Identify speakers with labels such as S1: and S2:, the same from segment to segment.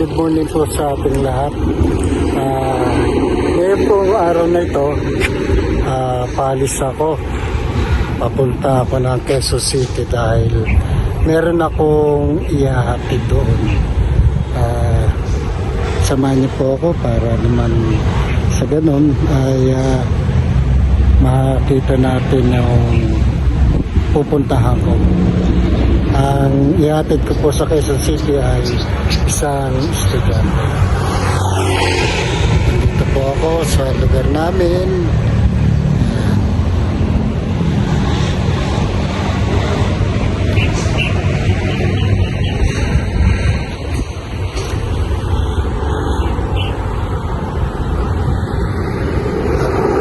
S1: good morning po sa ating lahat. Ah, ngayon pong araw na ito, ah, paalis ako. Papunta ako ng Quezon City dahil meron akong ihahatid doon. Ah, samahan niyo po ako para naman sa ganun ay ah, makita natin yung pupuntahan ko. Ang ihatid ko po sa Quezon City ay isang estudyante. Dito po ako sa lugar namin.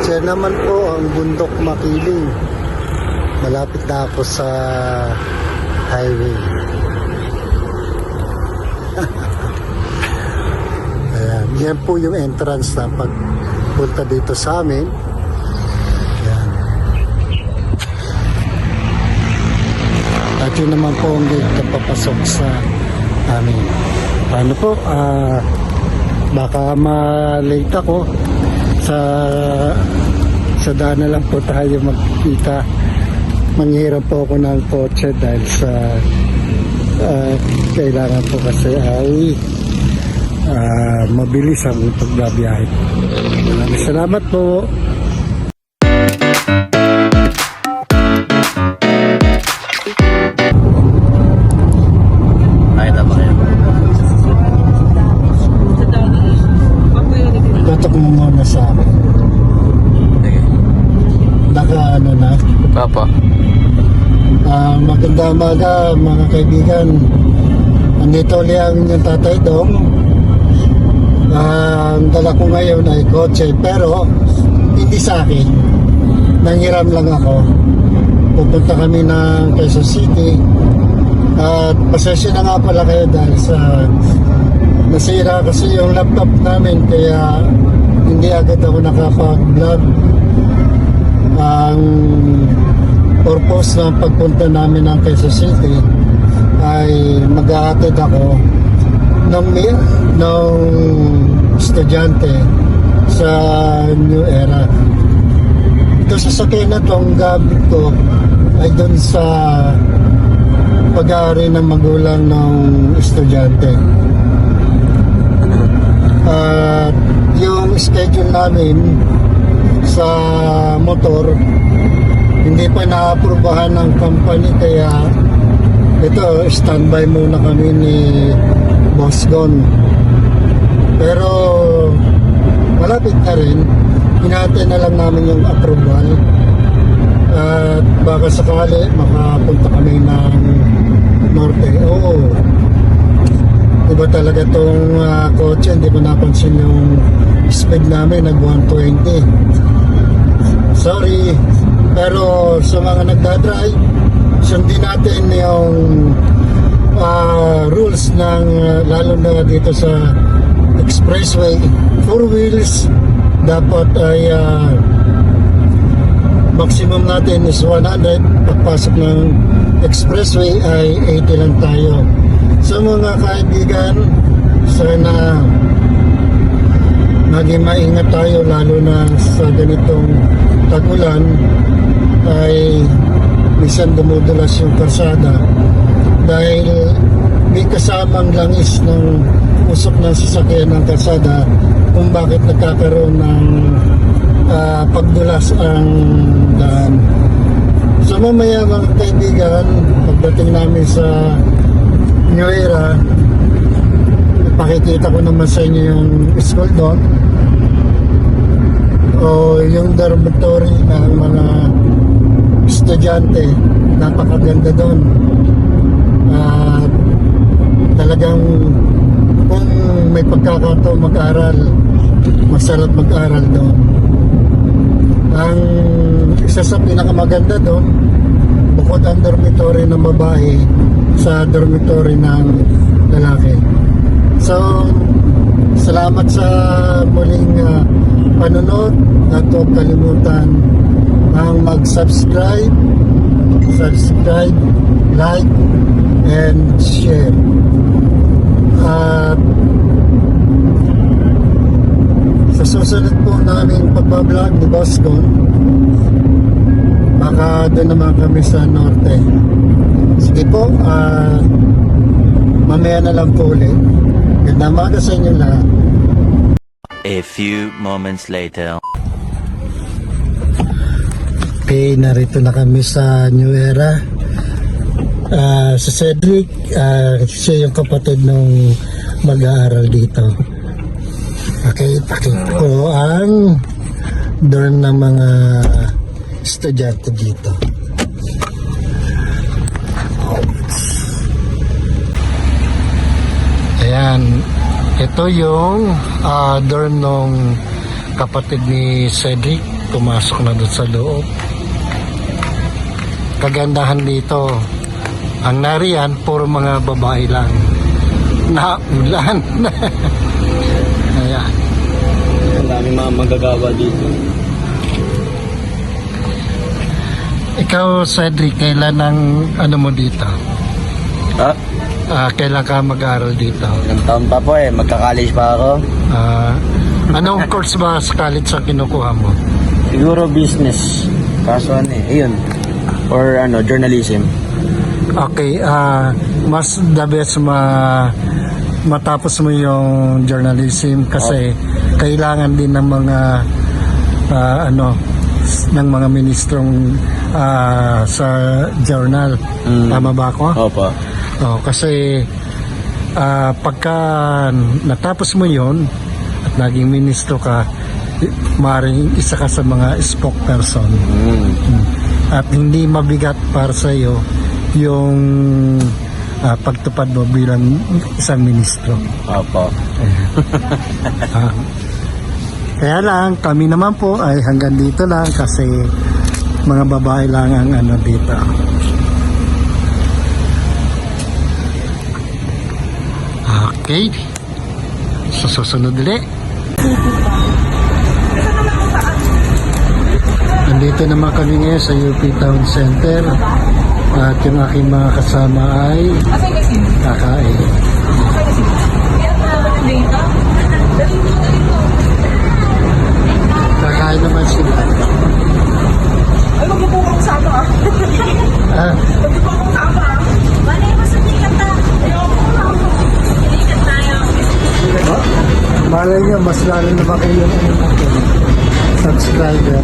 S1: Siya naman po ang bundok makiling. Malapit na ako sa highway. Ayan, yan po yung entrance na pagpunta dito sa amin. Ayan. At yun naman po ang gate papasok sa amin. Paano po? Ah, baka ma-late ako sa sa daan na lang po tayo magkita manghiram po ako ng kotse dahil sa ah, kailangan po kasi ay ah, mabilis ang pagbabiyahe. Maraming salamat po. Maganda umaga mga kaibigan. Andito ulit ang inyong tatay Dong. Ah, ang dala ko ngayon ay kotse pero hindi sa akin. Nanghiram lang ako. Pupunta kami ng Quezon City. At pasensya na nga pala kayo dahil sa nasira kasi yung laptop namin kaya hindi agad ako nakapag-vlog. Ang purpose ng pagpunta namin ng Quezon City ay mag-aatid ako ng, ng estudyante sa New Era. Ito sa sakyan na to, ang gamit ko ay doon sa pag-aari ng magulang ng estudyante. At yung schedule namin sa motor hindi pa naaprubahan ng company kaya ito standby muna kami ni Boss Gon. Pero malapit na rin. Hinati na lang namin yung approval. At baka sakali makapunta kami ng norte. Oo. Iba talaga tong ah, kotse. Hindi ko napansin yung speed namin. Nag 120 sorry pero sa mga nagdadrive sundin natin yung ah, rules ng ah, lalo na dito sa expressway. Four wheels dapat ay ah, maximum natin is 100 pagpasok ng expressway ay 80 lang tayo. Sa mga kaibigan sana maging maingat tayo lalo na sa ganitong tagulan ay minsan dumudulas yung kalsada dahil may kasamang langis ng usok ng sasakyan ng kalsada kung bakit nagkakaroon ng ah, pagdulas ang daan. So mamaya mga kaibigan, pagdating namin sa New Era, pakikita ko naman sa inyo yung school doon o yung dormitory ng mga estudyante. Napakaganda doon. At talagang kung may pagkakataon mag-aral masarap mag-aral doon. Ang isa sa pinakamaganda doon bukod ang dormitory ng babae sa dormitory ng lalaki. So salamat sa muling uh, panonood at huwag kalimutan ang mag-subscribe, subscribe, like, and share. At sa susunod po namin pagbablog ni Boston, baka doon naman kami sa norte. Sige po, uh, mamaya na lang po ulit. Ganda maga sa inyo lahat.
S2: A few moments later.
S1: Okay, narito na kami sa New Era. Ah, si Cedric, ah, siya yung kapatid nung mag-aaral dito. Okay, pakita ko ang dorm ng mga estudyante dito. Ayan, ito yung ah, dorm nung kapatid ni Cedric. Pumasok na doon sa loob kagandahan dito ang nariyan puro mga babae lang na ulan ayan
S3: Ang daming mga magagawa dito.
S1: ikaw Cedric kailan ang ano mo dito
S3: Ha?
S1: Ah, kailan ka mag-aaral dito
S3: Ilang taon pa po eh. Magka-college pa ako.
S1: Ah, anong course ba sa college ang kinukuha mo
S3: Siguro business. Kaso ano eh. Ayun. Or ano, journalism.
S1: okay ah mas the best ma matapos mo yung journalism kasi kailangan din ng mga ah, ano ng mga ministrong ah, sa journal
S3: Mm.
S1: tama ba ako?
S3: Opo.
S1: Oh, kasi ah, pagka natapos mo yon at naging ministro ka maaaring isa ka sa mga spokesperson
S3: Mm.
S1: At hindi mabigat para sa iyo yung ah, pagtupad mo bilang isang ministro.
S3: Opo.
S1: Ah. kaya lang, kami naman po ay hanggang dito lang kasi mga babae lang ang ano dito. Okay. Sa susunod ulit. Nandito naman kami ngayon sa UP Town Center. At yung aking mga kasama ay kakain. Kakain naman sila.
S4: Ay, niyo po akong sama ah.
S1: Ah,
S4: niyo po akong sama ah. Malay mo sa tikat na. Ayoko na ako. Tikat tayo.
S1: malay nyo, mas lalo naman kayo yung ano natin, subscriber.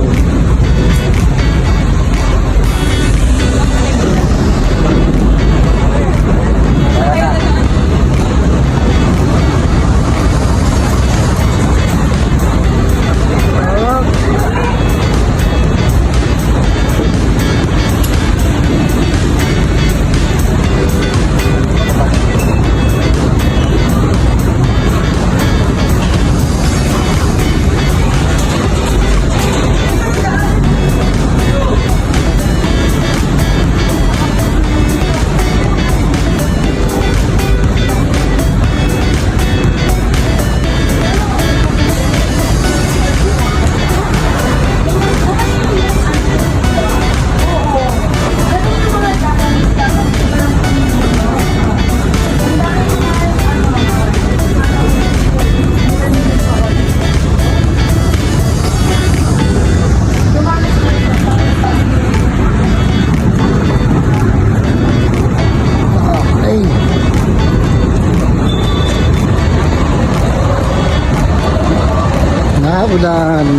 S1: ulan.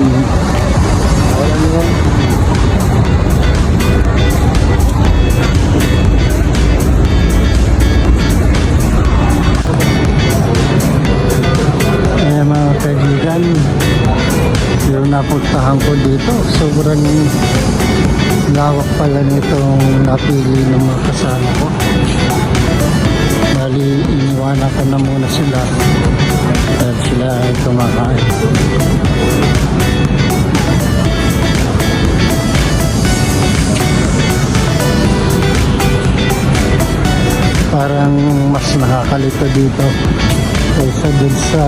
S1: Ay kumakain. Parang mas nakakalito dito kaysa dun sa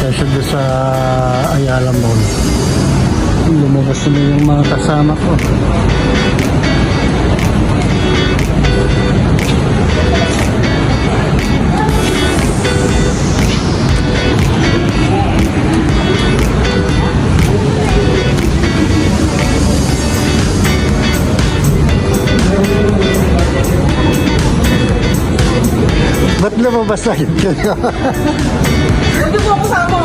S1: kaysa dun sa Ayala Mall. Lumabas na yung mga kasama ko. Lumabas na yun.
S5: Niyo po ako sama.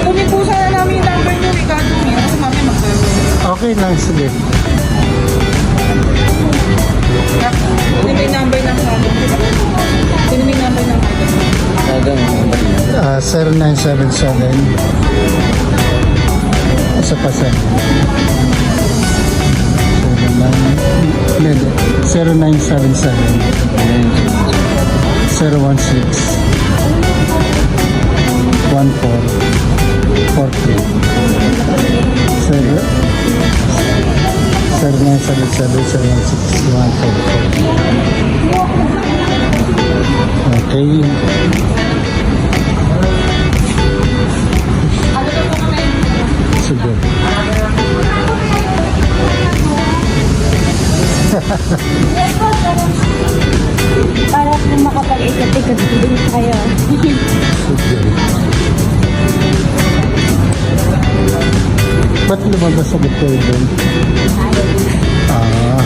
S5: Kukunin po sana namin yung number niyo, Ricardo. Ngayon kasi mami
S1: okay lang, sige.
S5: Sino may number ng ano? Sino may number ng ano?
S3: Talagang number niya.
S1: Ah, 0977 isa pa sir 09 hindi, 0977 016 14 0977 Okay.
S4: Para po makapag-ikot-ikot din kayo.
S1: Ba't lumabas sa doon? Ah.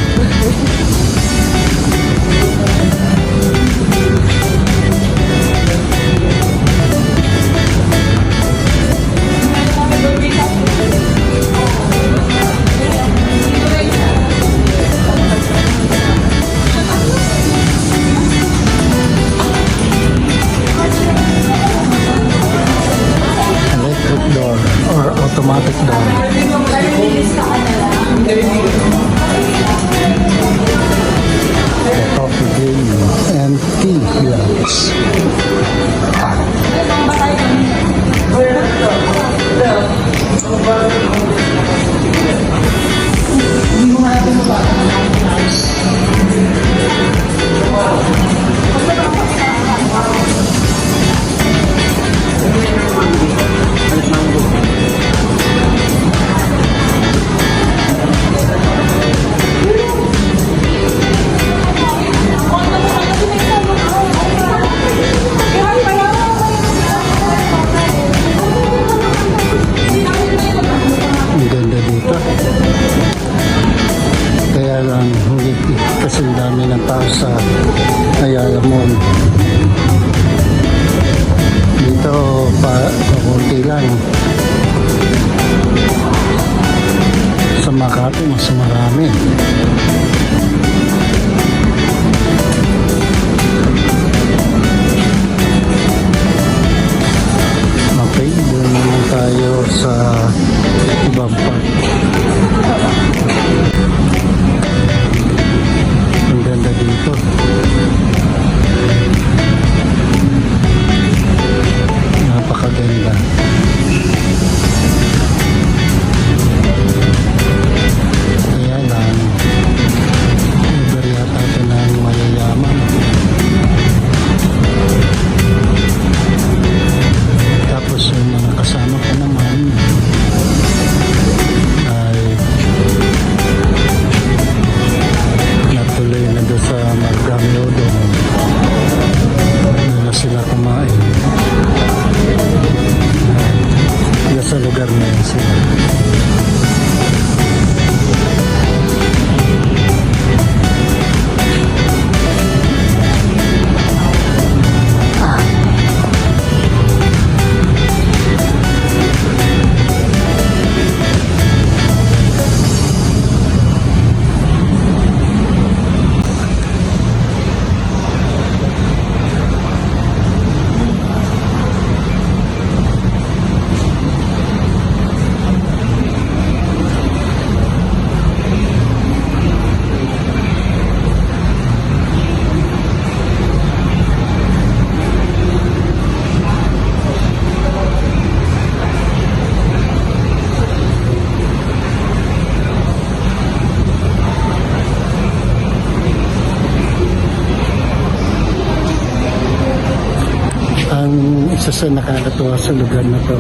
S1: Sa nakakatuwa sa lugar na to.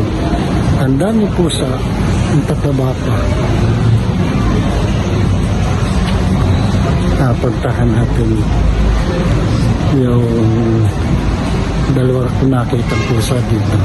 S1: Ang dami pusa, ang tataba pa. Napuntahan natin yung dalawa ko nakita pusa dito.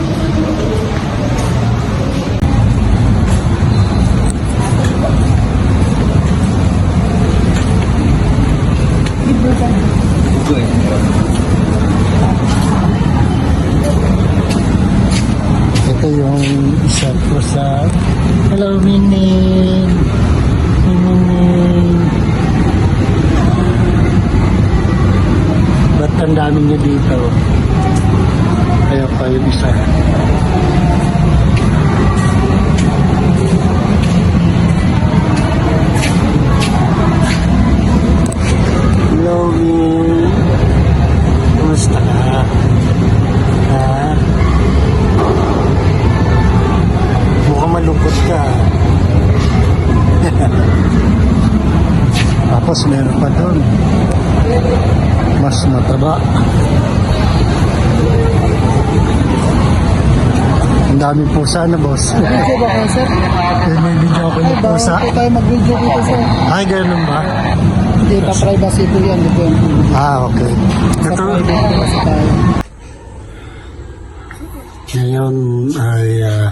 S1: Pusa na, boss.
S5: Video ba kayo, sir?
S1: Eh, may video ako ng pusa.
S5: Bakit tayo mag-video dito, sir?
S1: Ay, ganun ba?
S5: Hindi, pa-privacy po yan. Dito yung
S1: Ah, okay.
S5: sa
S1: Ito. Ngayon ay ah,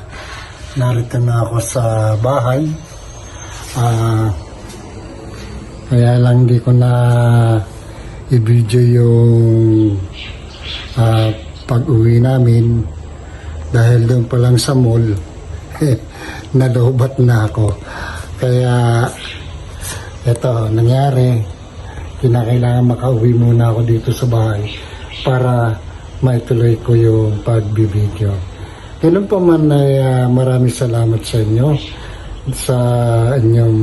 S1: narito na ako sa bahay. Ah, kaya lang di ko na i-video yung ah, pag-uwi namin dahil doon pa lang sa mall eh, nadobat na ako. Kaya ito, nangyari, kinakailangan makauwi muna ako dito sa bahay para maituloy ko yung pagbibideo. Ganun pa man ay ah, maraming salamat sa inyo sa inyong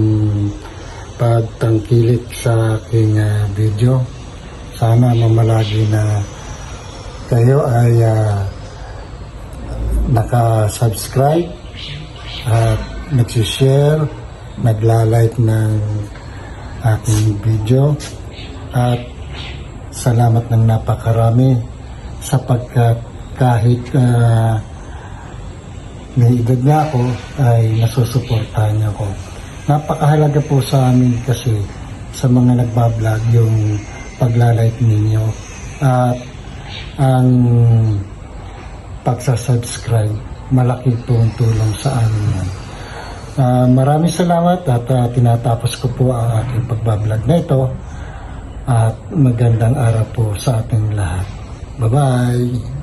S1: pagtangkilik sa aking ah, video. Sana mamalagi na kayo ay ah, naka-subscribe at nagsishare, nagla-like ng aking video at salamat ng napakarami sapagkat kahit ah, may edad na ako ay nasusuportahan niyo ako. Napakahalaga po sa amin kasi sa mga nagbablog yung paglalike ninyo at ang pagsasubscribe malaki po ang tulong sa amin yan. Ah, maraming salamat at ah, tinatapos ko po ang aking pagbablog na ito at magandang araw po sa ating lahat. Bye-bye!